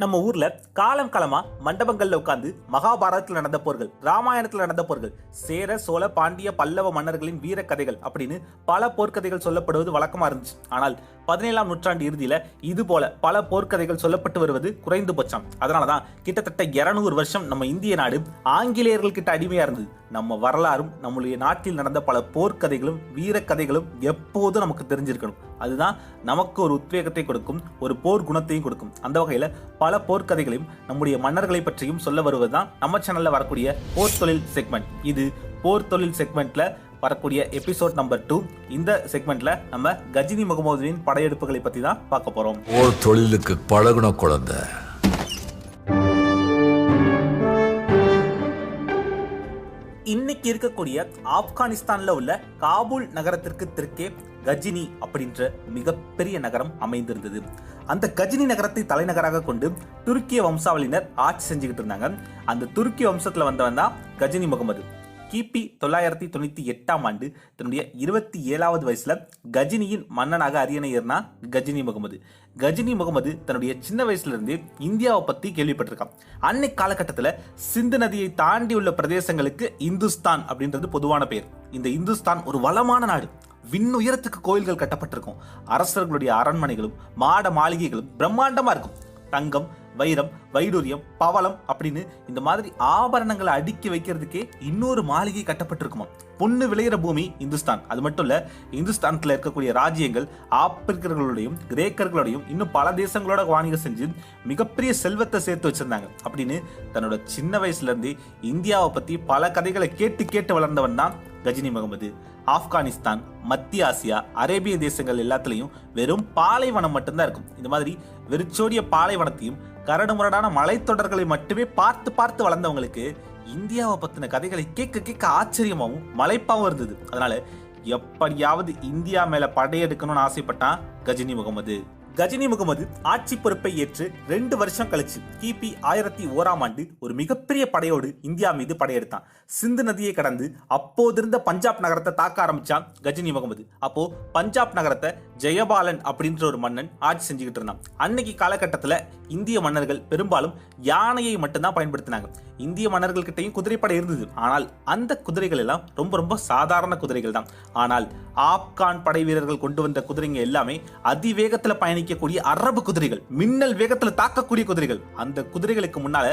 நம்ம ஊர்ல காலம் காலமா மண்டபங்கள்ல உட்காந்து மகாபாரதத்தில் நடந்த போர்கள் ராமாயணத்தில் நடந்த போர்கள் சேர சோழ பாண்டிய பல்லவ மன்னர்களின் வீர கதைகள் அப்படின்னு பல போர்க்கதைகள் சொல்லப்படுவது வழக்கமா இருந்துச்சு. ஆனால் பதினேழாம் நூற்றாண்டு இறுதியில இது போல பல போர்க்கதைகள் சொல்லப்பட்டு வருவது குறைந்து போச்சாம். அதனாலதான் கிட்டத்தட்ட இருநூறு வருஷம் நம்ம இந்திய நாடு ஆங்கிலேயர்கள் கிட்ட அடிமையா இருந்தது. நம்ம வரலாறும் நம்மளுடைய நாட்டில் நடந்த பல போர்க்கதைகளும் வீர கதைகளும் எப்போதும் நமக்கு தெரிஞ்சிருக்கணும். அதுதான் நமக்கு ஒரு உத்வேகத்தை கொடுக்கும் ஒரு போர் குணத்தையும் கொடுக்கும். அந்த வகையில பல போர்க்கதைகளையும் நம்முடைய மன்னர்களை பற்றியும் சொல்ல வருவதுதான் நம்ம சேனல்ல வரக்கூடிய போர் தொழில் செக்மெண்ட் இது போர் தொழில் செக்மெண்ட்ல வரக்கூடிய எபிசோட் நம்பர் டூ இந்த செக்மெண்ட்ல நம்ம கஜினி முகமதுவின் படையெடுப்புகளை பத்தி தான் பார்க்க போறோம். போர் தொழிலுக்கு பழகுன குழந்தை. இன்னைக்கு இருக்கக்கூடிய ஆப்கானிஸ்தான்ல உள்ள காபூல் நகரத்திற்கு தெற்கே கஜினி அப்படின்ற மிகப்பெரிய நகரம் அமைந்திருந்தது. அந்த கஜினி நகரத்தை தலைநகராக கொண்டு துருக்கிய வம்சாவளியினர் ஆட்சி செஞ்சுக்கிட்டு இருந்தாங்க. அந்த துருக்கிய வம்சத்தில் வந்தவன் தான் கஜினி முகமது. கிபி தொள்ளாயிரத்தி தொண்ணூத்தி எட்டாம் ஆண்டு தன்னுடைய இருபத்தி ஏழாவது வயசுல கஜினியின் மன்னனாக அரியணை ஏறினா கஜினி முகமது. கஜினி முகமது தன்னுடைய சின்ன வயசுல இருந்தே இந்தியாவை பற்றி கேள்விப்பட்டிருக்கான். அன்னை காலகட்டத்தில் சிந்து நதியை தாண்டி உள்ள பிரதேசங்களுக்கு இந்துஸ்தான் அப்படின்றது பொதுவான பெயர். இந்த இந்துஸ்தான் ஒரு வளமான நாடு. விண்ணுயரத்துக்கு கோயில்கள் கட்டப்பட்டிருக்கும். அரசர்களுடைய அரண்மனைகளும் மாட மாளிகைகளும் பிரம்மாண்டமாக இருக்கும். தங்கம் வைரம் வைடூரியம் பவளம் அப்படின்னு இந்த மாதிரி ஆபரணங்களை அடுக்கி வைக்கிறதுக்கே இன்னொரு மாளிகை கட்டப்பட்டிருக்குமா பொண்ணு விளையிற பூமி இந்துஸ்தான். அது மட்டும் இல்ல இந்துஸ்தானத்தில் இருக்கக்கூடிய ராஜ்யங்கள் ஆப்பிரிக்கர்களுடையும் கிரேக்கர்களுடையும் இன்னும் பல தேசங்களோட வாணிகம் செஞ்சு மிகப்பெரிய செல்வத்தை சேர்த்து வச்சிருந்தாங்க. அப்படின்னு தன்னோட சின்ன வயசுல இருந்து இந்தியாவை பத்தி பல கதைகளை கேட்டு கேட்டு வளர்ந்தவன் தான் கஜினி முகமது. ஆப்கானிஸ்தான் மத்திய ஆசியா அரேபிய தேசங்கள் எல்லாத்துலேயும் வெறும் பாலைவனம் மட்டும்தான் இருக்கும். இந்த மாதிரி வெறிச்சோடிய பாலைவனத்தையும் கரடுமுரடான மலைத்தொடர்களை மட்டுமே பார்த்து பார்த்து வளர்ந்தவங்களுக்கு இந்தியாவை பற்றின கதைகளை கேட்க கேட்க ஆச்சரியமாகவும் மலைப்பாகவும் இருந்தது. அதனால எப்படியாவது இந்தியா மேலே படையெடுக்கணும்னு ஆசைப்பட்டான் கஜினி முகமது. கஜினி முகமது ஆட்சி பொறுப்பை ஏற்று ரெண்டு வருஷம் கழிச்சு கிபி ஆயிரத்தி ஓராம் ஆண்டு ஒரு மிகப்பெரிய படையோடு இந்தியா மீது படையெடுத்தான். சிந்து நதியை கடந்து அப்போதிருந்த பஞ்சாப் நகரத்தை தாக்க ஆரம்பிச்சான் கஜினி முகமது. அப்போ பஞ்சாப் நகரத்தை ஜெயபாலன் அப்படின்ற ஒரு மன்னன் ஆட்சி செஞ்சுக்கிட்டு இருந்தான். அன்னைக்கு காலகட்டத்தில் இந்திய மன்னர்கள் பெரும்பாலும் யானையை மட்டும்தான் பயன்படுத்தினாங்க. இந்திய மன்னர்கள்கிட்டையும் குதிரைப்படை இருந்தது. ஆனால் அந்த குதிரைகள் எல்லாம் ரொம்ப ரொம்ப சாதாரண குதிரைகள் தான். ஆனால் ஆப்கான் படை வீரர்கள் கொண்டு வந்த குதிரைங்க எல்லாமே அதிவேகத்தில் பயணிக்கக்கூடிய அரபு குதிரைகள் மின்னல் வேகத்தில் தாக்கக்கூடிய குதிரைகள். அந்த குதிரைகளுக்கு முன்னால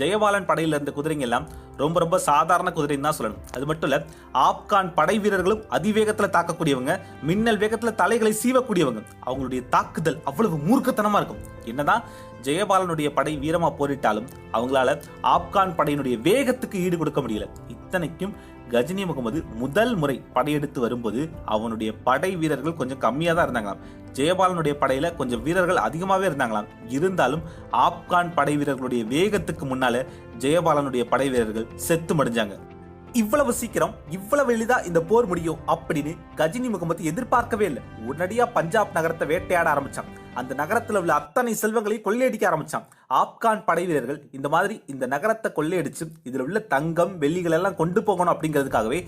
ஜெயபாலன் படையில் இருந்த குதிரைங்க எல்லாம் ரொம்ப ரொம்ப சாதாரண குதிரைன்னு தான் சொல்லணும். அது மட்டும் இல்ல ஆப்கான் படை வீரர்களும் அதிவேகத்தில் தாக்கக்கூடியவங்க மின்னல் வேகத்தில் தலைகளை சீவக்கூடியவங்க. அவங்களுடைய தாக்குதல் அவ்வளவு மூர்க்கத்தனமா இருக்கும். என்னதான் ஜெயபாலனுடைய படை வீரமா போரிட்டாலும் அவங்களால ஆப்கான் படையினுடைய வேகத்துக்கு ஈடு கொடுக்க முடியல. இத்தனைக்கும் கஜினி முகமது முதல் முறை படையெடுத்து வரும்போது அவனுடைய படை வீரர்கள் கொஞ்சம் கம்மியாக தான் இருந்தாங்களாம். ஜெயபாலனுடைய படையில கொஞ்சம் வீரர்கள் அதிகமாகவே இருந்தாங்களாம். இருந்தாலும் ஆப்கான் படை வீரர்களுடைய வேகத்துக்கு முன்னால ஜெயபாலனுடைய படை வீரர்கள் செத்து மடிஞ்சாங்க. இவ்வளவு சீக்கிரம் இவ்வளவு எளிதா இந்த போர் முடியும் அப்படின்னு கஜினி முகமது எதிர்பார்க்கவே இல்லை. உடனடியா பஞ்சாப் நகரத்தை வேட்டையாட ஆரம்பிச்சான். அந்த நகரத்தில் உள்ள அத்தனை செல்வங்களையும் கொள்ளையடிக்க ஆரம்பித்தான் ஆப்கான் படை வீரர்கள் இந்த மாதிரி இந்த நகரத்தை கொள்ளையடிச்சு இதில் உள்ள தங்கம் வெள்ளிகள் எல்லாம் கொண்டு போகணும் அப்படிங்கிறதுக்காகவே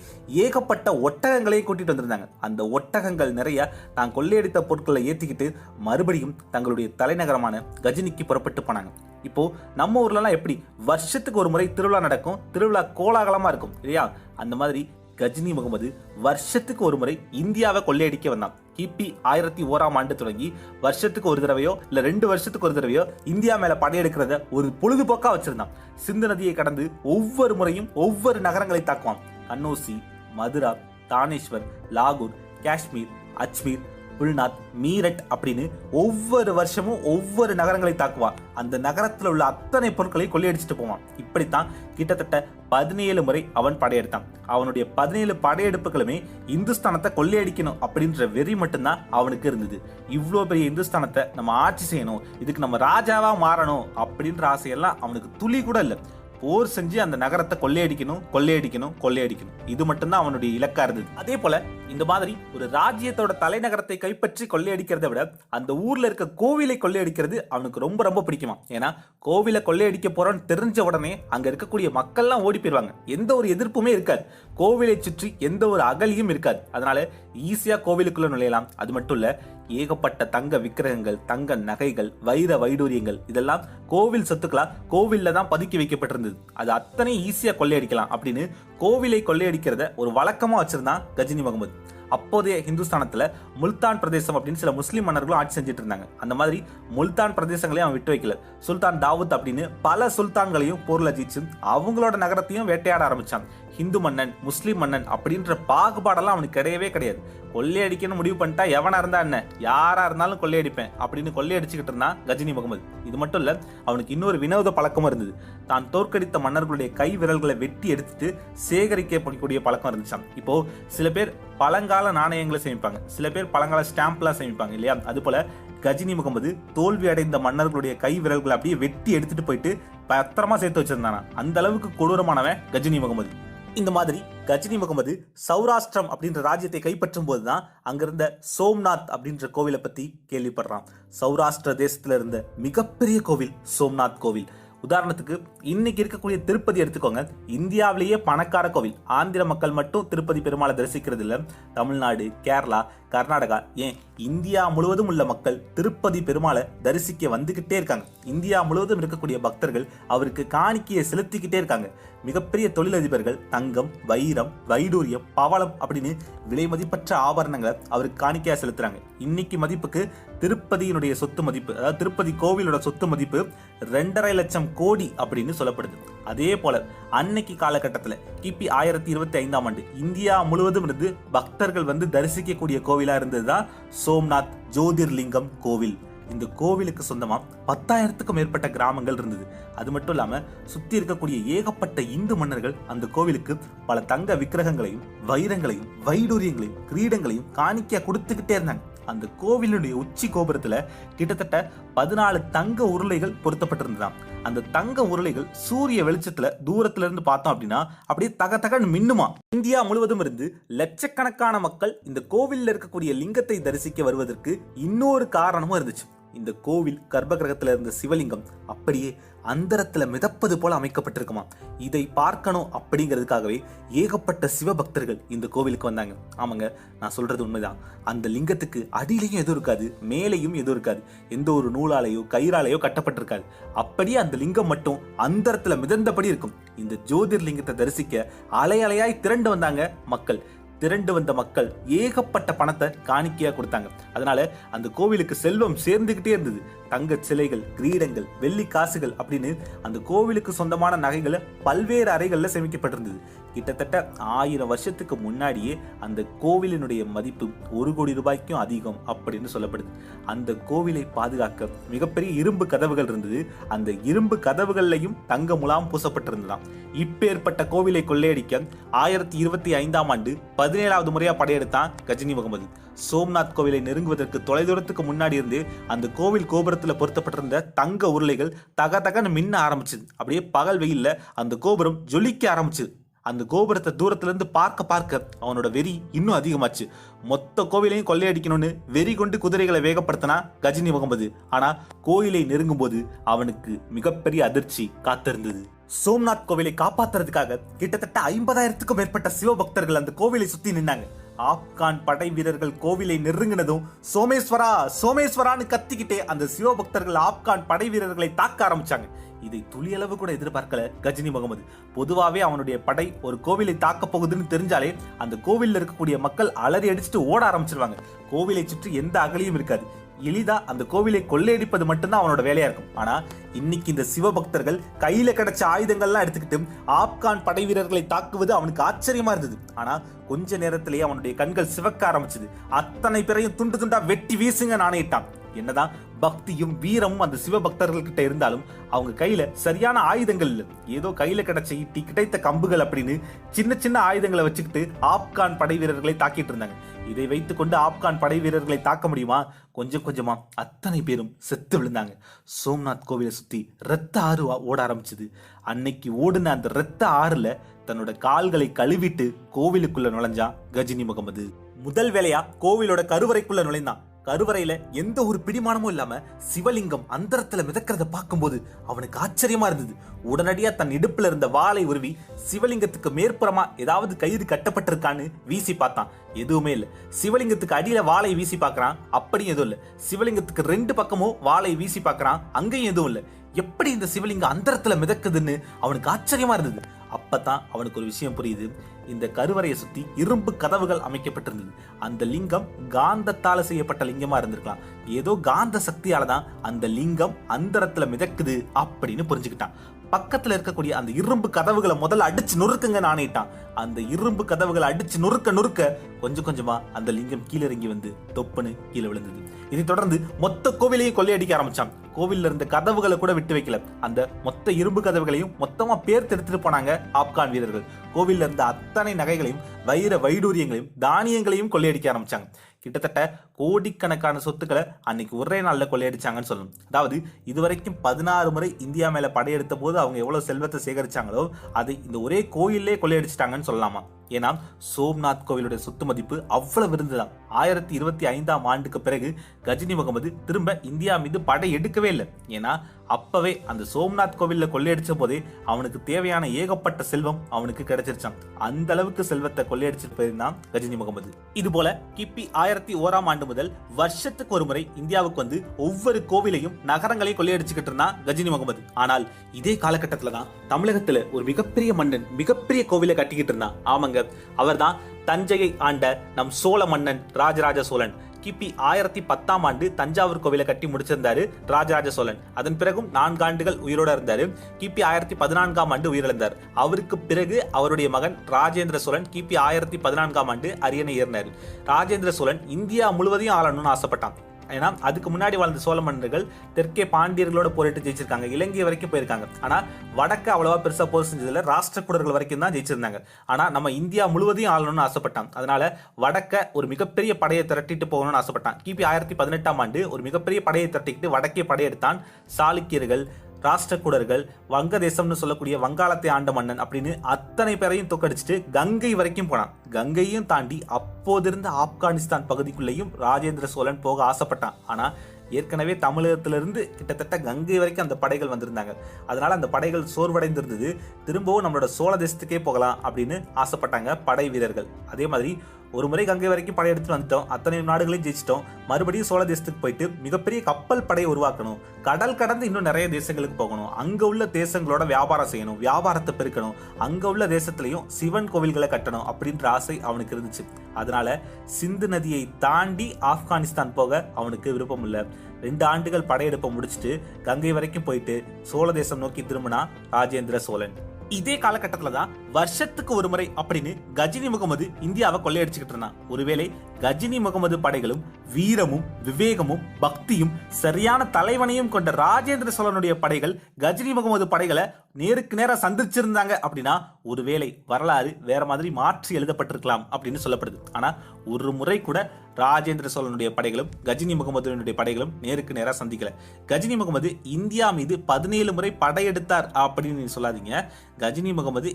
ஏகப்பட்ட ஒட்டகங்களையும் கூட்டிட்டு வந்திருந்தாங்க. அந்த ஒட்டகங்கள் நிறைய தான் கொள்ளையடித்த பொருட்களை ஏற்றிக்கிட்டு மறுபடியும் தங்களுடைய தலைநகரமான கஜினிக்கு புறப்பட்டு போனாங்க. இப்போ நம்ம ஊர்லலாம் எப்படி? வருஷத்துக்கு ஒரு முறை திருவிழா நடக்கும். திருவிழா கோலாகலமாக இருக்கும் இல்லையா? அந்த மாதிரி கஜினி முகமது வருஷத்துக்கு ஒரு முறை இந்தியாவை கொள்ளையடிக்க வந்தான். கிபி ஆயிரத்தி ஓராம் ஆண்டு தொடங்கி வருஷத்துக்கு ஒரு தடவையோ இல்ல ரெண்டு வருஷத்துக்கு ஒரு தடவையோ இந்தியா மேல படையெடுக்கிறத ஒரு பொழுதுபோக்கா வச்சிருந்தான். சிந்து நதியை கடந்து ஒவ்வொரு முறையும் ஒவ்வொரு நகரங்களை தாக்குவான். கன்னோசி மதுரா தானேஸ்வர் லாகூர் காஷ்மீர் அஜ்மீர் புல்நாத் மீரட் அப்படின்னு ஒவ்வொரு வருஷமும் ஒவ்வொரு நகரங்களை தாக்குவான். அந்த நகரத்தில் உள்ள அத்தனை பொருட்களை கொள்ளையடிச்சிட்டு போவான். இப்படித்தான் கிட்டத்தட்ட பதினேழு முறை அவன் படையெடுத்தான். அவனுடைய பதினேழு படையெடுப்புகளுமே இந்துஸ்தானத்தை கொள்ளையடிக்கணும் அப்படின்ற வெறி மட்டும்தான் அவனுக்கு இருந்தது. இவ்வளோ பெரிய இந்துஸ்தானத்தை நம்ம ஆட்சி செய்யணும் இதுக்கு நம்ம ராஜாவா மாறணும் அப்படின்ற ஆசையெல்லாம் அவனுக்கு துளி கூட இல்லை. போர் செஞ்சு அந்த நகரத்தை கொள்ளையடிக்கணும் கொள்ளையடிக்கணும் கொள்ளையடிக்கணும். இது மட்டும்தான் அவனுடைய இலக்கா இருந்தது. அதே போல இந்த மாதிரி ஒரு ராஜ்யத்தோட தலைநகரத்தை கைப்பற்றி கொள்ளையடிக்கிறத விட அந்த ஊர்ல இருக்க கோவிலை கொள்ளையடிக்கிறது அவனுக்கு ரொம்ப ரொம்ப பிடிக்குமா ஏன்னா கோவிலை கொள்ளையடிக்க போறோன்னு தெரிஞ்ச உடனே அங்க இருக்கக்கூடிய மக்கள்லாம் ஓடி போயிருவாங்க. எந்த ஒரு எதிர்ப்புமே இருக்காது. கோவிலை சுற்றி எந்த ஒரு அகலியும் இருக்காது. அதனால ஈஸியா கோவிலுக்குள்ள நுழையலாம். அது மட்டும் இல்ல ஏகப்பட்ட தங்க விக்கிரகங்கள் தங்க நகைகள் வைர வைடூரியங்கள் இதெல்லாம் கோவில் சொத்துக்களா? கோவில்ல தான் பதுக்கி வைக்கப்பட்டிருந்தது. அது அத்தனை ஈஸியா கொள்ளையடிக்கலாம் அப்படின்னு கோவிலை கொள்ளையடிக்கிறத ஒரு வழக்கமா வச்சிருந்தான் கஜினி முகமது. அப்போதைய ஹிந்துஸ்தானத்தில் முல்தான் பிரதேசம் அப்படின்னு சில முஸ்லீம் மன்னர்களும் ஆட்சி செஞ்சுட்டு இருந்தாங்க. அந்த மாதிரி முல்தான் பிரதேசங்களையும் அவன் விட்டு வைக்கல. சுல்தான் தாவூத் அப்படின்னு பல சுல்தான்களையும் பொருள் அஜிச்சு அவங்களோட நகரத்தையும் வேட்டையாட ஆரம்பிச்சான். ஹிந்து மன்னன் முஸ்லீம் மன்னன் அப்படின்ற பாகுபாடெல்லாம் அவனுக்கு கிடையவே கிடையாது. கொள்ளையடிக்கணும்னு முடிவு பண்ணிட்டா எவனா இருந்தா என்ன? யாரா இருந்தாலும் கொள்ளையடிப்பேன் அப்படின்னு கொள்ளையடிச்சுக்கிட்டு இருந்தான் கஜினி முகமது. இது மட்டும் இல்ல அவனுக்கு இன்னொரு வினோத பழக்கமும் இருந்தது. தான் தோற்கடித்த மன்னர்களுடைய கை விரல்களை வெட்டி எடுத்துட்டு சேகரிக்கக்கூடிய பழக்கம் இருந்துச்சான் இப்போ சில பேர் பழங்கால நாணயங்களை சேமிப்பாங்க. சில பேர் பழங்கால ஸ்டாம்ப்லாம் சேமிப்பாங்க இல்லையா? அது போல கஜினி முகமது தோல்வி அடைந்த மன்னர்களுடைய கை விரல்களை அப்படியே வெட்டி எடுத்துட்டு போயிட்டு பத்திரமா சேர்த்து வச்சிருந்தானா அந்த அளவுக்கு கொடூரமானவன் கஜினி முகமது. இந்த மாதிரி கஜினி முகமது சௌராஷ்டிரம் அப்படின்ற ராஜ்யத்தை கைப்பற்றும் போது தான் அங்கிருந்த சோம்நாத் அப்படின்ற கோவிலை பத்தி கேள்விப்படுறான். சௌராஷ்டிர தேசத்துல இருந்த மிகப்பெரிய கோவில் சோம்நாத் கோவில். உதாரணத்துக்கு இன்னைக்கு இருக்கக்கூடிய திருப்பதி எடுத்துக்கோங்க. இந்தியாவிலேயே பணக்கார கோவில். ஆந்திர மக்கள் மட்டும் திருப்பதி பெருமாளை தரிசிக்கிறது இல்லை. தமிழ்நாடு கேரளா கர்நாடகா ஏன்? இந்தியா முழுவதும் உள்ள மக்கள் திருப்பதி பெருமாளை தரிசிக்க வந்துகிட்டே இருக்காங்க. இந்தியா முழுவதும் இருக்கக்கூடிய பக்தர்கள் அவருக்கு காணிக்கையை செலுத்திக்கிட்டே இருக்காங்க. மிகப்பெரிய தொழிலதிபர்கள் தங்கம் வைரம் வைடூரியம் பவளம் அப்படின்னு விலை மதிப்பற்ற ஆபரணங்களை அவருக்கு காணிக்கையாக செலுத்துறாங்க. இன்னைக்கு மதிப்புக்கு திருப்பதியினுடைய சொத்து மதிப்பு அதாவது திருப்பதி கோவிலோட சொத்து மதிப்பு ரெண்டரை லட்சம் கோடி அப்படின்னு சொல்லப்படுது. அதே போல அன்னைக்கு காலகட்டத்தில் கிபி ஆயிரத்தி இருபத்தி ஐந்தாம் ஆண்டு இந்தியா முழுவதும் இருந்து பக்தர்கள் வந்து தரிசிக்கக்கூடிய கோவிலா இருந்ததுதான் சோம்நாத் ஜோதிர்லிங்கம் கோவில். இந்த கோவிலுக்கு சொந்தமா பத்தாயிரத்துக்கும் மேற்பட்ட கிராமங்கள் இருந்தது. அது மட்டும் இல்லாம சுத்தி இருக்கக்கூடிய ஏகப்பட்ட இந்து மன்னர்கள் அந்த கோவிலுக்கு பல தங்க விக்கிரகங்களையும் வைரங்களையும் வைடூரியங்களையும் கிரீடங்களையும் காணிக்கையாக கொடுத்துக்கிட்டே இருந்தாங்க. அந்த கோவிலுடைய உச்சி கோபுரத்துல கிட்டத்தட்ட பதினாலு தங்க உருளைகள் பொருத்தப்பட்டிருந்ததாம். அந்த தங்க உருளைகள் சூரிய வெளிச்சத்துல தூரத்துல இருந்து பார்த்தோம் அப்படின்னா அப்படியே தக தகன்னு மின்னுமா? இந்தியா முழுவதும் இருந்து லட்சக்கணக்கான மக்கள் இந்த கோவில்ல இருக்கக்கூடிய லிங்கத்தை தரிசிக்க வருவதற்கு இன்னொரு காரணமும் இருந்துச்சு. இந்த கோவில் கர்ப்பகிரகத்துல இருந்த சிவலிங்கம் அப்படியே அந்தரத்தில் மிதப்பது போல அமைக்கப்பட்டிருக்குமா இதை பார்க்கணும் அப்படிங்கிறதுக்காகவே ஏகப்பட்ட சிவபக்தர்கள் இந்த கோவிலுக்கு வந்தாங்க. ஆமாங்க நான் சொல்கிறது உண்மைதான். அந்த லிங்கத்துக்கு அடியிலையும் எதுவும் இருக்காது மேலேயும் எதுவும் இருக்காது. எந்த ஒரு நூலாலேயோ கயிறாலேயோ கட்டப்பட்டிருக்காது. அப்படியே அந்த லிங்கம் மட்டும் அந்தரத்தில் மிதந்தபடி இருக்கும். இந்த ஜோதிர்லிங்கத்தை தரிசிக்க அலையலையாய் திரண்டு வந்தாங்க மக்கள். திரண்டு வந்த மக்கள் ஏகப்பட்ட பணத்தை காணிக்கையா கொடுத்தாங்க. அதனால அந்த கோவிலுக்கு செல்வம் சேர்ந்துகிட்டே இருந்தது. தங்க சிலைகள் கிரீடங்கள் வெள்ளி காசுகள் அப்படின்னு அந்த கோவிலுக்கு சொந்தமான நகைகளை பல்வேறு அறைகளில் சேமிக்கப்பட்டிருந்தது. கிட்டத்தட்ட ஆயிரம் வருஷத்துக்கு முன்னாடியே அந்த கோவிலினுடைய மதிப்பு ஒரு கோடி ரூபாய்க்கும் அதிகம் அப்படின்னு சொல்லப்படுது. அந்த கோவிலை பாதுகாக்க மிகப்பெரிய இரும்பு கதவுகள் இருந்தது. அந்த இரும்பு கதவுகள்லையும் தங்க முலாம் பூசப்பட்டிருந்ததாம். இப்பேற்பட்ட கோவிலை கொள்ளையடிக்க ஆயிரத்தி இருபத்தி ஐந்தாம் ஆண்டு பதினேழாவது முறையாக படையெடுத்தான் கஜினி முகமது. சோம்நாத் கோவிலை நெருங்குவதற்கு தொலைதூரத்துக்கு முன்னாடி இருந்து அந்த கோவில் கோபுரத்தில் பொருத்தப்பட்டிருந்த தங்க உருளைகள் தக தகன்னு மின்ன ஆரம்பிச்சுது அப்படியே பகல் வெயில்ல அந்த கோபுரம் ஜொலிக்க ஆரம்பிச்சுது அந்த கோபுரத்தை தூரத்துலேருந்து பார்க்க பார்க்க அவனோட வெறி இன்னும் அதிகமாச்சு. மொத்த கோவிலையும் கொள்ளையடிக்கணும்னு வெறி கொண்டு குதிரைகளை வேகப்படுத்தினா கஜினி முகமது. ஆனால் கோயிலை நெருங்கும்போது அவனுக்கு மிகப்பெரிய அதிர்ச்சி காத்திருந்தது. சோம்நாத் கோவிலை காப்பாத்துறதுக்காக கிட்டத்தட்ட ஐம்பதாயிரத்துக்கும் மேற்பட்ட சிவபக்தர்கள் அந்த கோவிலை சுத்தி நின்னாங்க. ஆப்கான் படை வீரர்கள் கோவிலை நெருங்கினதும் சோமேஸ்வரா சோமேஸ்வரான்னு கத்திக்கிட்டே அந்த சிவபக்தர்கள் ஆப்கான் படை வீரர்களை தாக்க ஆரம்பிச்சாங்க. இதை துளியளவு கூட எதிர்பார்க்கல கஜினி முகமது. பொதுவாவே அவனுடைய படை ஒரு கோவிலை தாக்க போகுதுன்னு தெரிஞ்சாலே அந்த கோவிலில் இருக்கக்கூடிய மக்கள் அலறி அடிச்சுட்டு ஓட ஆரம்பிச்சிருவாங்க. கோவிலை சுற்றி எந்த அகலியும் இருக்காது. எளிதா அந்த கோவிலை கொள்ளையடிப்பது மட்டும்தான் அவனோட வேலையா இருக்கும். ஆனா இன்னைக்கு இந்த சிவபக்தர்கள் கையில கிடைச்ச ஆயுதங்கள்லாம் எடுத்துக்கிட்டு ஆப்கான் படை வீரர்களை தாக்குவது அவனுக்கு ஆச்சரியமா இருந்தது. ஆனா கொஞ்ச நேரத்திலேயே அவனுடைய கண்கள் சிவக்க ஆரம்பிச்சது. அத்தனை பேரையும் துண்டு துண்டா வெட்டி வீசுங்க நாணயிட்டான் என்னதான் பக்தியும் வீரமும் அந்த சிவபக்தர்கள் கிட்ட இருந்தாலும் அவங்க கையில சரியான ஆயுதங்கள் இல்லை. ஏதோ கையில கிடைச்ச ஈட்டி கிடைத்த கம்புகள் அப்படின்னு சின்ன சின்ன ஆயுதங்களை வச்சுக்கிட்டு ஆப்கான் படை வீரர்களை தாக்கிட்டு இருந்தாங்க. இதை வைத்துக்கொண்டு ஆப்கான் படை வீரர்களை தாக்க முடியுமா? கொஞ்சம் கொஞ்சமா அத்தனை பேரும் செத்து விழுந்தாங்க. சோம்நாத் கோவிலை சுத்தி ரத்த ஆறு ஓட ஆரம்பிச்சது. அன்னைக்கு ஓடுன அந்த ரத்த ஆறுல தன்னோட கால்களை கழுவிட்டு கோவிலுக்குள்ள நுழைஞ்சான் கஜினி முகமது. முதல் வேலையா கோவிலோட கருவறைக்குள்ள நுழைந்தான். கருவறையில எந்த ஒரு பிடிமானமும் இல்லாம சிவலிங்கம் அந்தரத்துல மிதக்கிறத பார்க்கும்போது அவனுக்கு ஆச்சரியமா இருந்தது. உடனடியா தன் இடுப்புல இருந்த வாளை உருவி சிவலிங்கத்துக்கு மேற்புறமா ஏதாவது கயிறு கட்டப்பட்டிருக்கான்னு வீசி பார்த்தான். எதுவுமே இல்ல. சிவலிங்கத்துக்கு அடியில வாளை வீசி பார்க்கறான். அப்படியும் எதுவும் இல்ல. சிவலிங்கத்துக்கு ரெண்டு பக்கமும் வாளை வீசி பார்க்கறான். அங்கேயும் எதுவும் இல்ல. எப்படி இந்த சிவலிங்கம் அந்தரத்துல மிதக்குதுன்னு அவனுக்கு ஆச்சரியமா இருந்தது. அப்பதான் அவனுக்கு ஒரு விஷயம் புரியுது. இந்த கருவறையை சுத்தி இரும்பு கதவுகள் அமைக்கப்பட்டிருந்தது. அந்த லிங்கம் காந்தத்தால செய்யப்பட்ட லிங்கமா இருந்திருக்கலாம். ஏதோ காந்த சக்தியால தான் அந்த லிங்கம் அந்தரத்துல மிதக்குது அப்படின்னு புரிஞ்சுக்கிட்டான். பக்கத்தில் இருக்கக்கூடிய அந்த இரும்பு கதவுகளை முதல்ல அடிச்சு நொறுக்குங்க நாணிட்டான் அந்த இரும்பு கதவுகளை அடிச்சு நொறுக்க நொறுக்க கொஞ்சம் கொஞ்சமா அந்த லிங்கம் கீழே இறங்கி வந்து தொப்புன்னு கீழே விழுந்தது. இதை தொடர்ந்து மொத்த கோவிலையும் கொள்ளையடிக்க ஆரம்பிச்சான். கோவில்ல இருந்த கதவுகளை கூட விட்டு வைக்கல. அந்த மொத்த இரும்பு கதவுகளையும் மொத்தமா பேர்த்து எடுத்துட்டு போனாங்க ஆப்கான் வீரர்கள். கோவில்ல இருந்த அத்தனை நகைகளையும் வைர வைடூரியங்களையும் தானியங்களையும் கொள்ளையடிக்க ஆரம்பிச்சாங்க. கிட்டத்தட்ட கோடிக்கணக்கான சொத்துக்களை அன்னைக்கு ஒரே நாளில் கொள்ளையடிச்சாங்கன்னு சொல்லணும். அதாவது இதுவரைக்கும் பதினாறு முறை இந்தியா மேல படையெடுத்த போது அவங்க எவ்வளவு செல்வத்தை சேகரிச்சாங்களோ அதை இந்த ஒரே கோயிலே கொள்ளையடிச்சிட்டாங்கன்னு சொல்லலாமா? ஏன்னா சோம்நாத் கோவிலுடைய சொத்து மதிப்பு அவ்வளவு இருந்துதான் ஆயிரத்தி இருபத்தி ஐந்தாம் ஆண்டுக்கு பிறகு கஜினி முகமது திரும்ப இந்தியா மீது படை எடுக்கவே இல்லை. ஏன்னா அப்பவே அந்த சோம்நாத் கோவில்ல கொள்ளையடிச்ச போதே அவனுக்கு தேவையான ஏகப்பட்ட செல்வம் அவனுக்கு கிடைச்சிருச்சான் அந்த அளவுக்கு செல்வத்தை கொள்ளையடிச்சிட்டு போயிருந்தான் கஜினி முகமது. இது போல கிபி ஆயிரத்தி ஓராம் ஆண்டு முதல் வருஷத்துக்கு ஒரு முறை இந்தியாவுக்கு வந்து ஒவ்வொரு கோவிலையும் நகரங்களையும் கொள்ளையடிச்சுக்கிட்டு இருந்தான் கஜினி முகமது. ஆனால் இதே காலகட்டத்தில் தான் தமிழகத்தில் ஒரு மிகப்பெரிய மன்னன் மிகப்பெரிய கோவிலை கட்டிக்கிட்டு இருந்தான். ஆமாங்க அவர்தான் தஞ்சையை ஆண்ட நம் சோழ மன்னன் ராஜராஜ சோழன். கிபி ஆயிரத்தி பத்தாம் ஆண்டு தஞ்சாவூர் கோவிலை கட்டி முடிச்சிருந்தாரு ராஜராஜ சோழன். அதன் பிறகும் நான்கு ஆண்டுகள் உயிரோட இருந்தாரு. கிபி ஆயிரத்தி பதினான்காம் ஆண்டு உயிரிழந்தார். அவருக்கு பிறகு அவருடைய மகன் ராஜேந்திர சோழன் கிபி ஆயிரத்தி பதினான்காம் ஆண்டு அரியணை ஏறினார். ராஜேந்திர சோழன் இந்தியா முழுவதையும் ஆளணும்னு ஆசைப்பட்டான். ஏன்னா அதுக்கு முன்னாடி வாழ்ந்த சோழ மன்னர்கள் தெற்கே பாண்டியர்களோட போரிட்டு ஜெயிச்சிருக்காங்க. இலங்கை வரைக்கும் போயிருக்காங்க. ஆனால் வடக்கு அவ்வளவா பெருசாக போர் செஞ்சதில் ராஷ்டிரக்கூடர்கள் வரைக்கும் தான் ஜெயிச்சிருந்தாங்க. ஆனால் நம்ம இந்தியா முழுவதையும் ஆளணும்னு ஆசைப்பட்டான். அதனால வடக்க ஒரு மிகப்பெரிய படையை திரட்டிட்டு போகணும்னு ஆசைப்பட்டான். கிபி ஆயிரத்தி பதினெட்டாம் ஆண்டு ஒரு மிகப்பெரிய படையை திரட்டிக்கிட்டு வடக்கே படையெடுத்தான் சாளுக்கியர்கள். ராஷ்டிரக்கூடர்கள் வங்கதேசம்னு சொல்லக்கூடிய வங்காளத்தை ஆண்ட மன்னன் அப்படின்னு அத்தனை பேரையும் தோக்கடிச்சிட்டு கங்கை வரைக்கும் போனான். கங்கையும் தாண்டி அப்போதிருந்த ஆப்கானிஸ்தான் பகுதிக்குள்ளேயும் ராஜேந்திர சோழன் போக ஆசைப்பட்டான். ஆனால் ஏற்கனவே தமிழகத்திலிருந்து கிட்டத்தட்ட கங்கை வரைக்கும் அந்த படைகள் வந்திருந்தாங்க. அதனால அந்த படைகள் சோர்வடைந்திருந்தது. திரும்பவும் நம்மளோட சோழ தேசத்துக்கே போகலாம் அப்படின்னு ஆசைப்பட்டாங்க படை வீரர்கள். அதே மாதிரி ஒரு முறை கங்கை வரைக்கும் படை எடுத்துட்டு வந்துட்டோம். அத்தனை நாடுகளையும் ஜெயிச்சிட்டோம். மறுபடியும் சோழ தேசத்துக்கு போயிட்டு மிகப்பெரிய கப்பல் படையை உருவாக்கணும். கடல் கடந்து இன்னும் நிறைய தேசங்களுக்கு போகணும். அங்க உள்ள தேசங்களோட வியாபாரம் செய்யணும். வியாபாரத்தை பெருக்கணும். அங்க உள்ள தேசத்திலையும் சிவன் கோவில்களை கட்டணும் அப்படின்ற ஆசை அவனுக்கு இருந்துச்சு. அதனால சிந்து நதியை தாண்டி ஆப்கானிஸ்தான் போக அவனுக்கு விருப்பம் இல்லை. ரெண்டு ஆண்டுகள் படையெடுப்பை முடிச்சுட்டு கங்கை வரைக்கும் போயிட்டு சோழ தேசம் நோக்கி திரும்பினா ராஜேந்திர சோழன். இதே காலகட்டத்தில் தான் வருஷத்துக்கு ஒரு முறை அப்படின்னு கஜினி முகமது இந்தியாவை கொள்ளையடிச்சுக்கிட்டு இருந்தான். ஒருவேளை கஜினி முகமது படைகளும் வீரமும் விவேகமும் பக்தியும் சரியான தலைவனையும் கொண்ட ராஜேந்திர சோழனுடைய படைகள் கஜினி முகமது படைகளை நேருக்கு நேராக சந்திச்சிருந்தாங்க அப்படின்னா ஒருவேளை வரலாறு வேற மாதிரி மாற்றி எழுதப்பட்டிருக்கலாம் அப்படின்னு சொல்லப்படுது. ஆனா ஒரு முறை கூட ராஜேந்திர சோழனுடைய படைகளும் கஜினி முகமதுனுடைய படைகளும் நேருக்கு நேராக சந்திக்கல. கஜினி முகமது இந்தியா மீது பதினேழு முறை படையெடுத்தார் அப்படின்னு சொல்லாதீங்க. கஜினி முகமது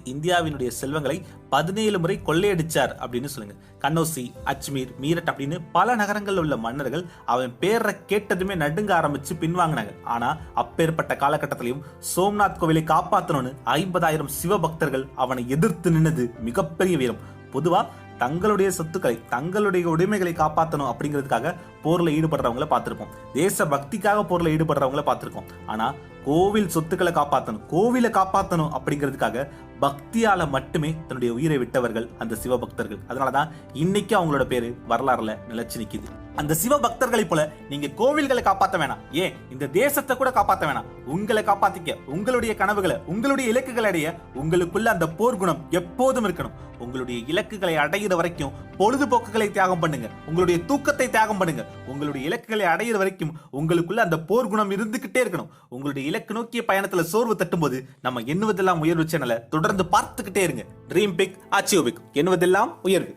இந்தியாவினுடைய செல்வங்களை பதினேழு முறை கொள்ளையடிச்சார் அப்படின்னு சொல்லுங்க. கன்னௌசி அஜ்மீர் மீரட் அப்படின்னு பல நகரங்களில் உள்ள மன்னர்கள் அவன் பேரை கேட்டதுமே நடுங்க ஆரம்பிச்சு பின்வாங்கினாங்க. ஆனா அப்பேற்பட்ட காலகட்டத்திலையும் சோம்நாத் கோவிலை காப்பாற்றணும்னு ஐம்பதாயிரம் சிவபக்தர்கள் அவனை எதிர்த்து நின்னது மிகப்பெரிய வீரம். பொதுவா தங்களுடைய சொத்துக்களை தங்களுடைய உடைமைகளை காப்பாற்றணும் அப்படிங்கிறதுக்காக போர்ல ஈடுபடுறவங்கள பார்த்திருப்போம். தேச பக்திக்காக போர்ல ஈடுபடுறவங்கள பார்த்திருக்கோம். ஆனா கோவில் சொத்துக்களை காப்பாற்றணும் கோவிலை காப்பாற்றணும் அப்படிங்கிறதுக்காக பக்தியால மட்டுமே தன்னுடைய உயிரை விட்டவர்கள் அந்த சிவபக்தர்கள். அதனாலதான் இன்னைக்கு அவங்களோட பேரு வரலாறுல நிலைச்சு நிக்குது. அந்த சிவபக்தர்களை போல நீங்க கோவில்களை காப்பாற்ற வேணாம். ஏன்? இந்த தேசத்தை கூட காப்பாத்த வேணாம். உங்களை காப்பாத்திக்க உங்களுடைய கனவுகளை உங்களுடைய இலக்குகளை அடைய உங்களுக்குள்ள அந்த போர் குணம் எப்போதும் இருக்கணும். உங்களுடைய இலக்குகளை அடைகிற வரைக்கும் பொழுதுபோக்குகளை தியாகம் பண்ணுங்க. உங்களுடைய தூக்கத்தை தியாகம் பண்ணுங்க. உங்களுடைய இலக்குகளை அடையிற வரைக்கும் உங்களுக்குள்ள அந்த போர் குணம் இருந்துகிட்டே இருக்கணும். உங்களுடைய இலக்கு நோக்கிய பயணத்துல சோர்வு தட்டும்போது நம்ம எண்ணுவதெல்லாம் உயர்வு சேனலை தொடர்ந்து பார்த்துக்கிட்டே இருங்க. ட்ரீம் பிக் அச்சீவ் பிக் என்பதெல்லாம் உயர்வு?